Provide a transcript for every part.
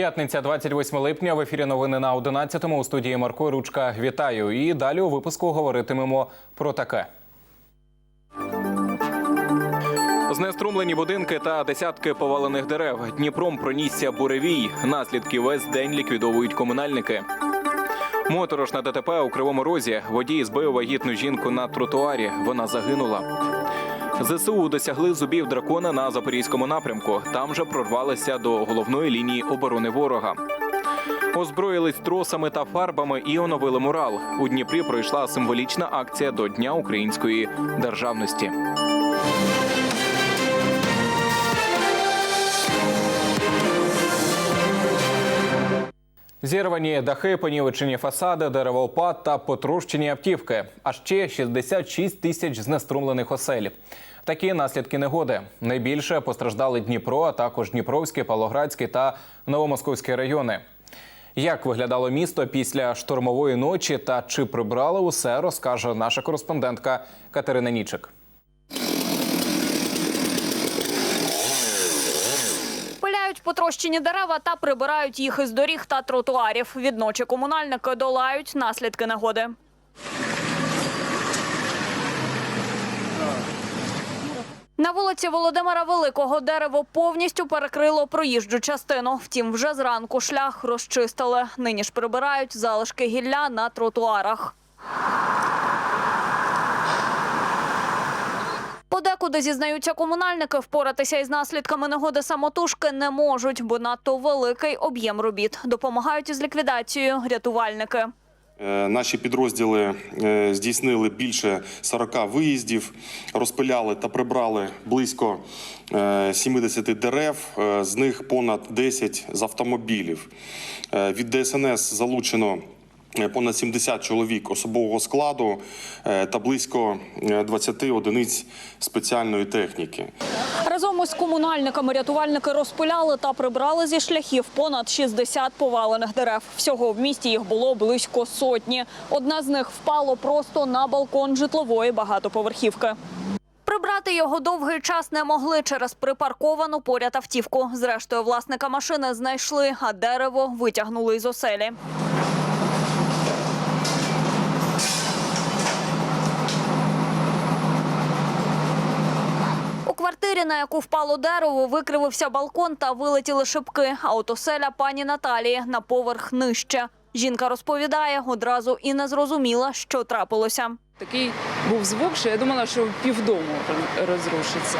П'ятниця, 28 липня. В ефірі новини на 11-му у студії Марко Ручка. Вітаю. І далі у випуску говоритимемо про таке. Знеструмлені будинки та десятки повалених дерев. Дніпром пронісся буревій. Наслідки весь день ліквідовують комунальники. Моторошна ДТП у Кривому Розі. Водій збив вагітну жінку на тротуарі. Вона загинула. ЗСУ досягли зубів дракона на запорізькому напрямку. Там же прорвалися до головної лінії оборони ворога. Озброїлись тросами та фарбами і оновили мурал. У Дніпрі пройшла символічна акція до Дня української державності. Зірвані дахи, понівечені фасади, деревоопад та потрощені автівки. А ще 66 тисяч знеструмлених осель. Такі наслідки негоди. Найбільше постраждали Дніпро, а також Дніпровський, Павлоградський та Новомосковський райони. Як виглядало місто після штормової ночі та чи прибрали усе, розкаже наша кореспондентка Катерина Нічик. Пиляють потрощені дерева та прибирають їх із доріг та тротуарів. Відночі комунальники долають наслідки негоди. На вулиці Володимира Великого дерево повністю перекрило проїжджу частину. Втім, вже зранку шлях розчистили. Нині ж прибирають залишки гілля на тротуарах. Подекуди зізнаються комунальники, впоратися із наслідками негоди самотужки не можуть, бо надто великий об'єм робіт. Допомагають із ліквідацією рятувальники. Е, Наші підрозділи е, здійснили більше 40 виїздів, розпиляли та прибрали близько е, 70 дерев, е, з них понад 10 з автомобілів. Від ДСНС залучено понад 70 чоловік особового складу та близько е, 20 одиниць спеціальної техніки. Разом із комунальниками рятувальники розпиляли та прибрали зі шляхів понад 60 повалених дерев. Всього в місті їх було близько сотні. Одна з них впало просто на балкон житлової багатоповерхівки. Прибрати його довгий час не могли через припарковану поряд автівку. Зрештою, власника машини знайшли, а дерево витягнули із оселі. Квартирі, на яку впало дерево, викривився балкон та вилетіли шибки. А от оселя пані Наталії на поверх нижче. Жінка розповідає, одразу і не зрозуміла, що трапилося. Такий був звук, що я думала, що півдому розрушиться.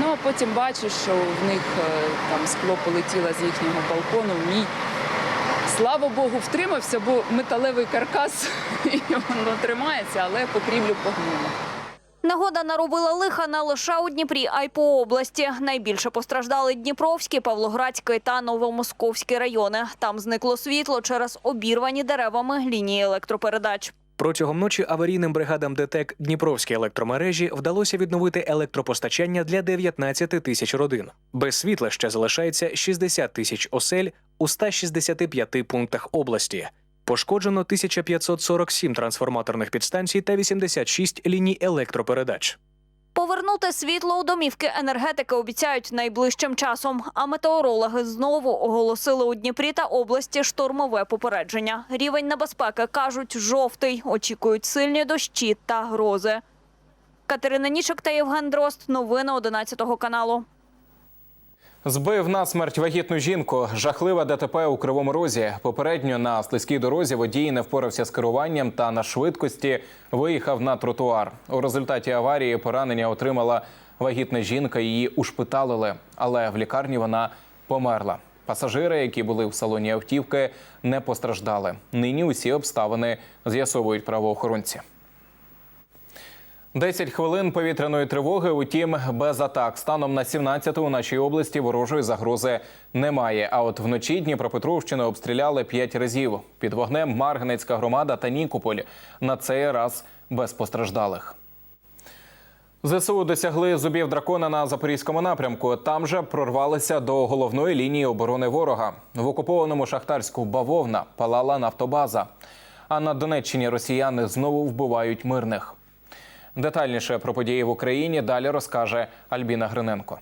Ну а потім бачу, що в них е, там скло полетіло з їхнього балкону. Мій слава Богу, втримався, бо металевий каркас і воно тримається, але покрівлю погнуло. Негода наробила лиха не лише у Дніпрі, а й по області. Найбільше постраждали Дніпровський, Павлоградський та Новомосковський райони. Там зникло світло через обірвані деревами лінії електропередач. Протягом ночі аварійним бригадам ДТЕК Дніпровській електромережі вдалося відновити електропостачання для 19 тисяч родин. Без світла ще залишається 60 тисяч осель у 165 пунктах області. Пошкоджено 1547 трансформаторних підстанцій та 86 ліній електропередач. Повернути світло у домівки енергетики обіцяють найближчим часом. А метеорологи знову оголосили у Дніпрі та області штормове попередження. Рівень небезпеки кажуть жовтий. Очікують сильні дощі та грози. Катерина Нічик та Євген Дрозд. Новини 11 каналу. Збив насмерть вагітну жінку. Жахливе ДТП у Кривому Розі. Попередньо на слизькій дорозі водій не впорався з керуванням та на швидкості виїхав на тротуар. У результаті аварії поранення отримала вагітна жінка. Її ушпиталили, але в лікарні вона померла. Пасажири, які були в салоні автівки, не постраждали. Нині усі обставини з'ясовують правоохоронці. 10 хвилин повітряної тривоги, утім, без атак. Станом на 17 у нашій області ворожої загрози немає. А от вночі Дніпропетровщину обстріляли 5 разів. Під вогнем Марганецька громада та Нікополь. На цей раз без постраждалих. ЗСУ досягли зубів дракона на запорізькому напрямку. Там же прорвалися до головної лінії оборони ворога. В окупованому шахтарську бавовна палала нафтобаза. А на Донеччині росіяни знову вбивають мирних. Детальніше про події в Україні далі розкаже Альбіна Гриненко.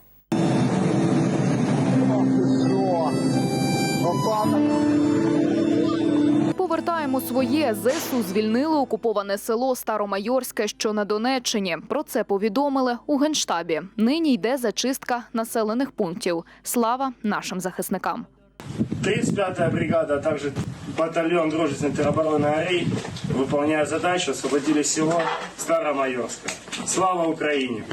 Повертаємо своє ЗСУ Звільнили окуповане село Старомайорське, що на Донеччині. Про це повідомили у генштабі. Нині йде зачистка населених пунктів. Слава нашим захисникам. 35-я бригада, а также батальон дружественной теробороны «Арей», выполняя задачу, освободили село Старомайорское. Слава Украине!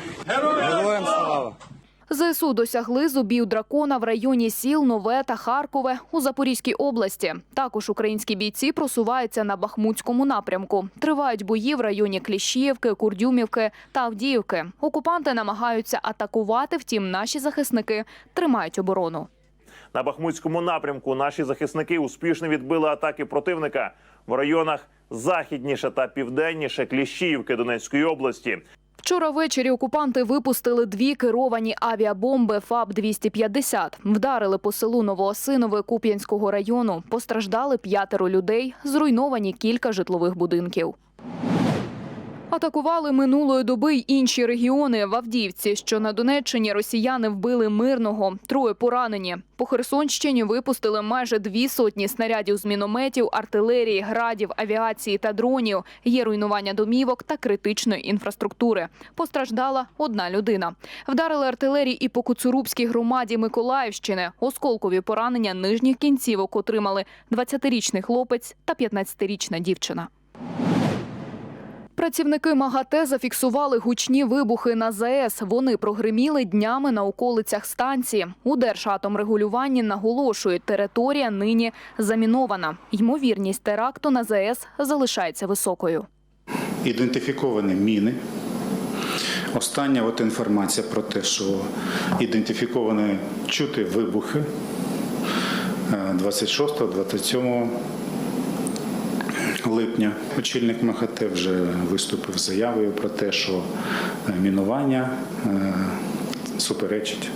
ЗСУ досягли зубів дракона в районі сіл Нове та Харкове у Запорізькій області. Також українські бійці просуваються на Бахмутському напрямку. Тривають бої в районі Кліщіївки, Курдюмівки та Авдіївки. Окупанти намагаються атакувати, втім наші захисники тримають оборону. На Бахмутському напрямку наші захисники успішно відбили атаки противника в районах західніше та південніше Кліщіївки Донецької області. Вчора ввечері окупанти випустили дві керовані авіабомби ФАБ-250. Вдарили по селу Новоосинове Куп'янського району. Постраждали п'ятеро людей, зруйновані кілька житлових будинків. Атакували минулої доби й інші регіони. В Авдіївці, що на Донеччині росіяни вбили мирного, троє поранені. По Херсонщині випустили майже дві сотні снарядів з мінометів, артилерії, градів, авіації та дронів. Є руйнування домівок та критичної інфраструктури. Постраждала одна людина. Вдарили артилерії і по Куцурубській громаді Миколаївщини. Осколкові поранення нижніх кінцівок отримали 20-річний хлопець та 15-річна дівчина. Працівники МАГАТЕ зафіксували гучні вибухи на ЗАЕС. Вони прогриміли днями на околицях станції. У Держатомрегулюванні наголошують, територія нині замінована. Ймовірність теракту на ЗАЕС залишається високою. ідентифіковані міни. Остання от інформація про те, що ідентифіковані чути вибухи е, 26-27 липня. Очільник МАХАТЕ вже виступив з заявою про те, що е, мінування е, суперечить.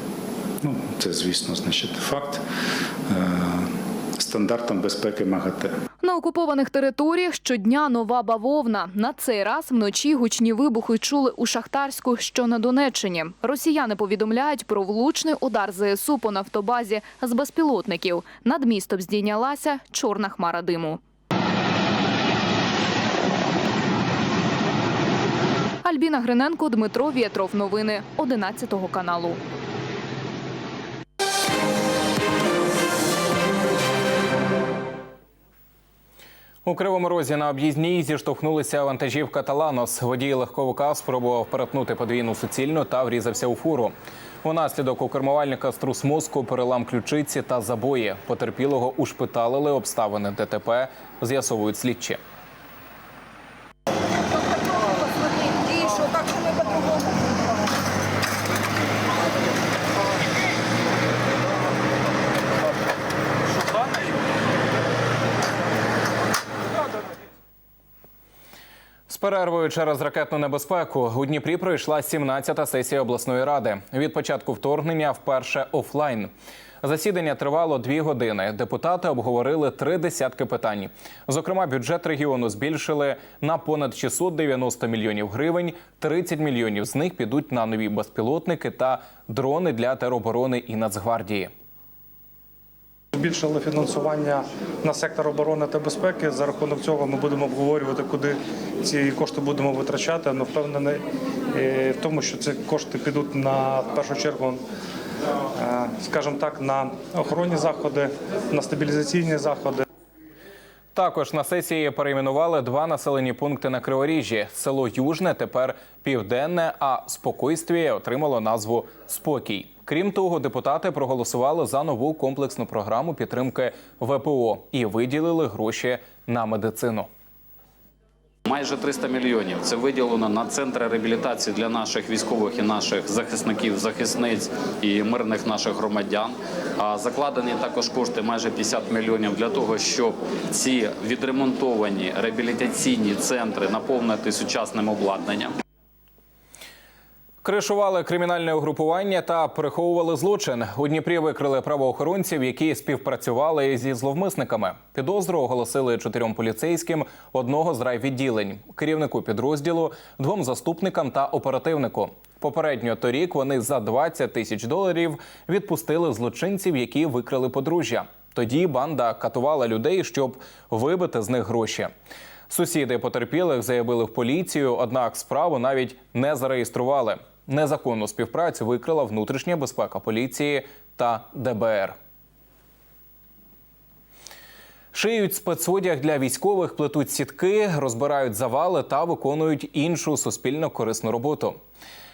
Ну, це, звісно, значить факт е, стандартам безпеки МАГАТЕ. На окупованих територіях щодня нова бавовна. На цей раз вночі гучні вибухи чули у Шахтарську, що на Донеччині. Росіяни повідомляють про влучний удар ЗСУ по нафтобазі з безпілотників. Над містом здійнялася чорна хмара диму. Альбіна Гриненко, Дмитро Вєтров. Новини 11 каналу. У Кривому Розі на об'їзній зіштовхнулися вантажівка та Ланос. Водій легковика спробував перетнути подвійну суцільну та врізався у фуру. Унаслідок у кермувальника струс мозку, перелам ключиці та забої. Потерпілого ушпиталили обставини ДТП, з'ясовують слідчі. З перервою через ракетну небезпеку у Дніпрі пройшла 17-та сесія обласної ради. Від початку вторгнення вперше офлайн. Засідання тривало дві години. Депутати обговорили три десятки питань. Зокрема, бюджет регіону збільшили на понад 690 мільйонів гривень. 30 мільйонів з них підуть на нові безпілотники та дрони для тероборони і Нацгвардії. Збільшили фінансування на сектор оборони та безпеки. За рахунок цього ми будемо обговорювати, куди ці кошти будемо витрачати. але впевнений е, в тому, що ці кошти підуть на в першу чергу, скажем скажімо так, на охоронні заходи, на стабілізаційні заходи. Також на сесії перейменували два населені пункти на Криворіжжі. Село Южне тепер південне, а спокойствіє отримало назву Спокій. Крім того, депутати проголосували за нову комплексну програму підтримки ВПО і виділили гроші на медицину. Майже 300 мільйонів це виділено на центри реабілітації для наших військових і наших захисників, захисниць і мирних наших громадян. Закладені також кошти майже 50 мільйонів для того, щоб ці відремонтовані реабілітаційні центри наповнити сучасним обладнанням. Кришували кримінальне угрупування та приховували злочин. У Дніпрі викрили правоохоронців, які співпрацювали зі зловмисниками. Підозру оголосили чотирьом поліцейським, одного з райвідділень, керівнику підрозділу, двом заступникам та оперативнику. Попередньо торік вони за 20 тисяч доларів відпустили злочинців, які викрили подружжя. Тоді банда катувала людей, щоб вибити з них гроші. Сусіди потерпілих заявили в поліцію, однак справу навіть не зареєстрували. Незаконну співпрацю викрила внутрішня безпека поліції та ДБР. Шиють спецодяг для військових, плетуть сітки, розбирають завали та виконують іншу суспільно корисну роботу.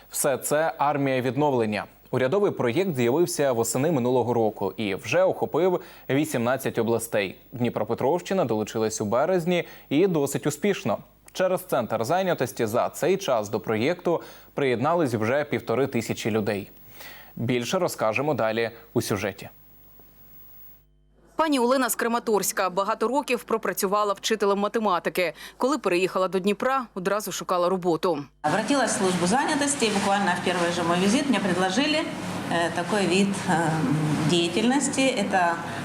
Все це армія відновлення. Урядовий проєкт з'явився восени минулого року і вже охопив 18 областей. Дніпропетровщина долучилась у березні і досить успішно. Через центр зайнятості за цей час до проєкту приєднались вже півтори тисячі людей. Більше розкажемо далі у сюжеті. Пані Олена з Краматорська багато років пропрацювала вчителем математики. Коли переїхала до Дніпра, одразу шукала роботу. Обратилась в службу занятости, и буквально в первый же мой визит мне предложили э, такой вид э, деятельности.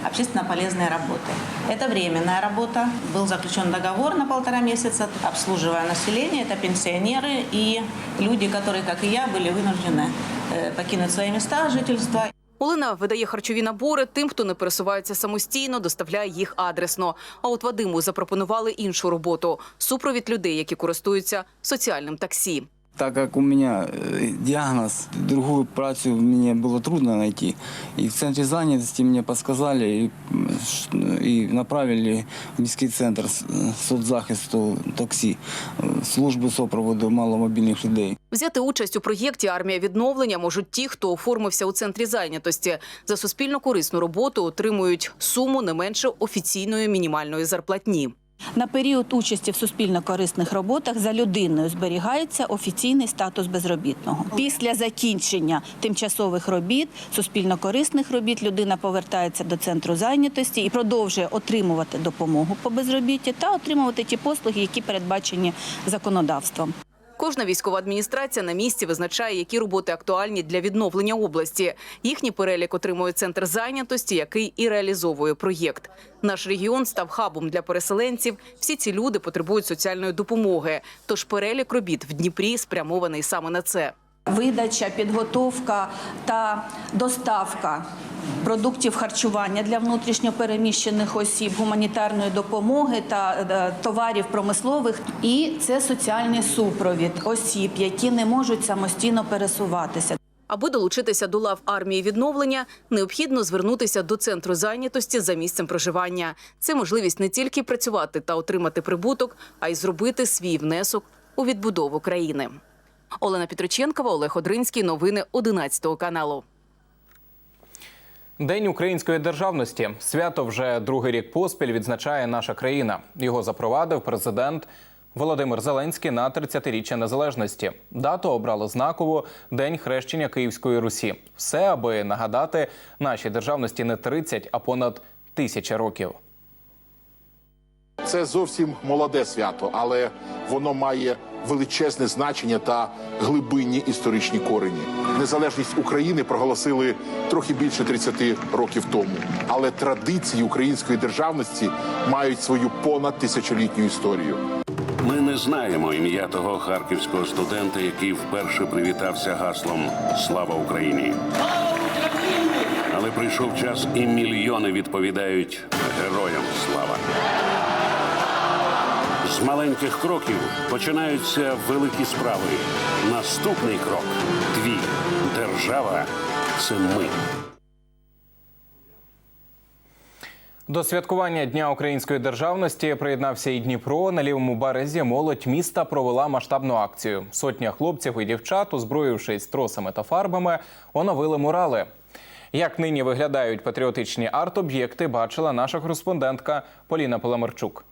Это общественно полезные работы. Это временная работа. Был заключен договор на полтора месяца, обслуживая население. Это пенсионеры и люди, которые, как и я, были вынуждены э, покинуть свои места жительства. Олена видає харчові набори тим, хто не пересувається самостійно, доставляє їх адресно. А от Вадиму запропонували іншу роботу супровід людей, які користуються соціальним таксі. Так как у меня э, диагноз, другую працу мне было трудно найти. И в центре занятости мне подсказали и, м, ш- и направили в міський центр с- соцзахисту таксі, э, службу сопроводу маломобільних людей. Взяти участь у проєкті Армія відновлення можуть ті, хто оформився у центрі зайнятості. За суспільно корисну роботу отримують суму не менше офіційної мінімальної зарплатні. На період участі в суспільно-корисних роботах за людиною зберігається офіційний статус безробітного. Після закінчення тимчасових робіт, суспільно-корисних робіт, людина повертається до центру зайнятості і продовжує отримувати допомогу по безробітті та отримувати ті послуги, які передбачені законодавством. Кожна військова адміністрація на місці визначає, які роботи актуальні для відновлення області. Їхній перелік отримує центр зайнятості, який і реалізовує проєкт. Наш регіон став хабом для переселенців. Всі ці люди потребують соціальної допомоги. Тож перелік робіт в Дніпрі спрямований саме на це. Видача, підготовка та доставка продуктів харчування для внутрішньопереміщених осіб, гуманітарної допомоги та е, товарів промислових. І це соціальний супровід осіб, які не можуть самостійно пересуватися. Аби долучитися до лав армії відновлення, необхідно звернутися до центру зайнятості за місцем проживання. Це можливість не тільки працювати та отримати прибуток, а й зробити свій внесок у відбудову країни. Олена Петроченкова, Олег Одринський. Новини 11 каналу. День української державності. Свято вже другий рік поспіль відзначає наша країна. Його запровадив президент Володимир Зеленський на 30-річчя незалежності. Дату обрали знакову День хрещення Київської Русі. Все, аби нагадати нашій державності не 30, а понад тисяча років. Це зовсім молоде свято, але воно має величезне значення та глибинні історичні корені. Незалежність України проголосили трохи більше 30 років тому, але традиції української державності мають свою понад тисячолітню історію. Ми не знаємо ім'я того харківського студента, який вперше привітався гаслом Слава Україні. Але прийшов час, і мільйони відповідають героям слава. З маленьких кроків починаються великі справи. Наступний крок твій держава це ми. До святкування Дня української державності приєднався і Дніпро. На лівому березі молодь міста провела масштабну акцію. Сотня хлопців і дівчат, озброївшись тросами та фарбами, оновили мурали. Як нині виглядають патріотичні арт-об'єкти, бачила наша кореспондентка Поліна Полемарчук.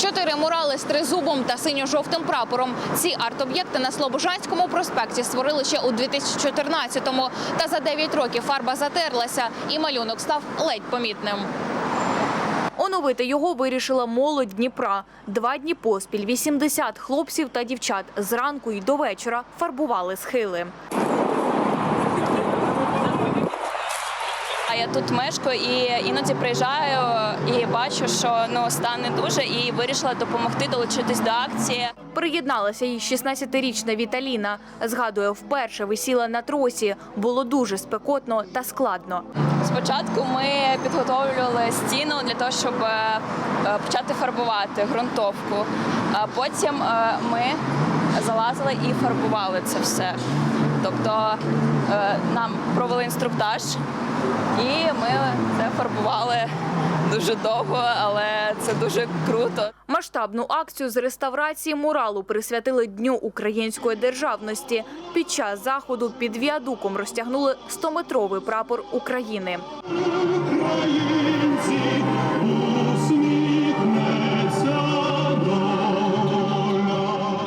Чотири мурали з тризубом та синьо-жовтим прапором. Ці арт-об'єкти на Слобожанському проспекті створили ще у 2014-му. Та за 9 років фарба затерлася, і малюнок став ледь помітним. Оновити його вирішила молодь Дніпра. Два дні поспіль 80 хлопців та дівчат зранку й до вечора фарбували схили. А я тут мешкаю і іноді приїжджаю і бачу, що ну стан не дуже, і вирішила допомогти долучитись до акції. Приєдналася й 16-річна Віталіна. Згадує, вперше висіла на тросі. Було дуже спекотно та складно. Спочатку ми підготовлювали стіну для того, щоб е, е, почати фарбувати ґрунтовку. А потім е, ми залазили і фарбували це все. Тобто нам провели інструктаж, і ми це фарбували дуже довго, але це дуже круто. Масштабну акцію з реставрації муралу присвятили Дню української державності. Під час заходу під віадуком розтягнули 100-метровий прапор України.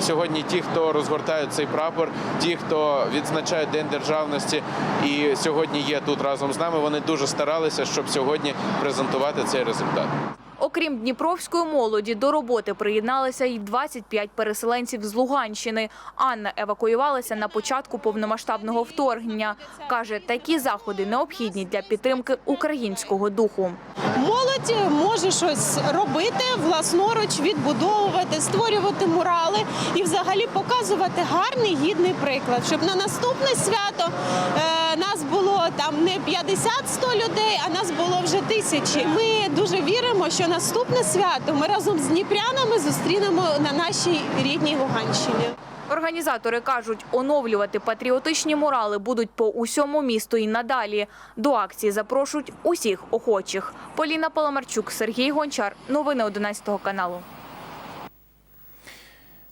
Сьогодні ті, хто розгортають цей прапор, ті, хто відзначають День державності, і сьогодні є тут разом з нами. Вони дуже старалися, щоб сьогодні презентувати цей результат. Окрім дніпровської молоді, до роботи приєдналися й 25 переселенців з Луганщини. Анна евакуювалася на початку повномасштабного вторгнення. Каже, такі заходи необхідні для підтримки українського духу. Молодь може щось робити, власноруч відбудовувати, створювати мурали і взагалі показувати гарний гідний приклад, щоб на наступне свято е, там не 50-100 людей, а нас було вже тисячі. Ми дуже віримо, що наступне свято ми разом з дніпрянами зустрінемо на нашій рідній Луганщині. Організатори кажуть, оновлювати патріотичні мурали будуть по усьому місту і надалі. До акції запрошують усіх охочих. Поліна Паламарчук, Сергій Гончар. Новини 11 каналу.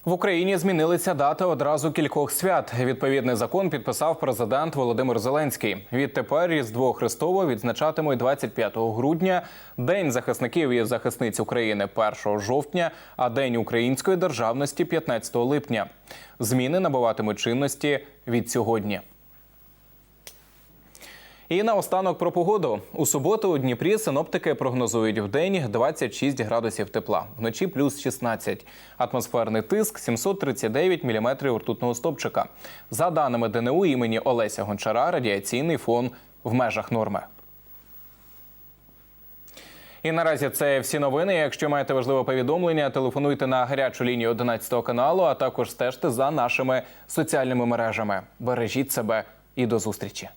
В Україні змінилися дати одразу кількох свят. Відповідний закон підписав президент Володимир Зеленський. Відтепер Різдво Христово відзначатимуть 25 грудня, День захисників і захисниць України 1 жовтня, а День української державності 15 липня. Зміни набуватимуть чинності від сьогодні. І наостанок про погоду. У суботу у Дніпрі синоптики прогнозують в день 26 градусів тепла, вночі плюс 16. Атмосферний тиск 739 міліметрів ртутного стопчика. За даними ДНУ імені Олеся Гончара, радіаційний фон в межах норми. І наразі це всі новини. Якщо маєте важливе повідомлення, телефонуйте на гарячу лінію 11 каналу, а також стежте за нашими соціальними мережами. Бережіть себе і до зустрічі.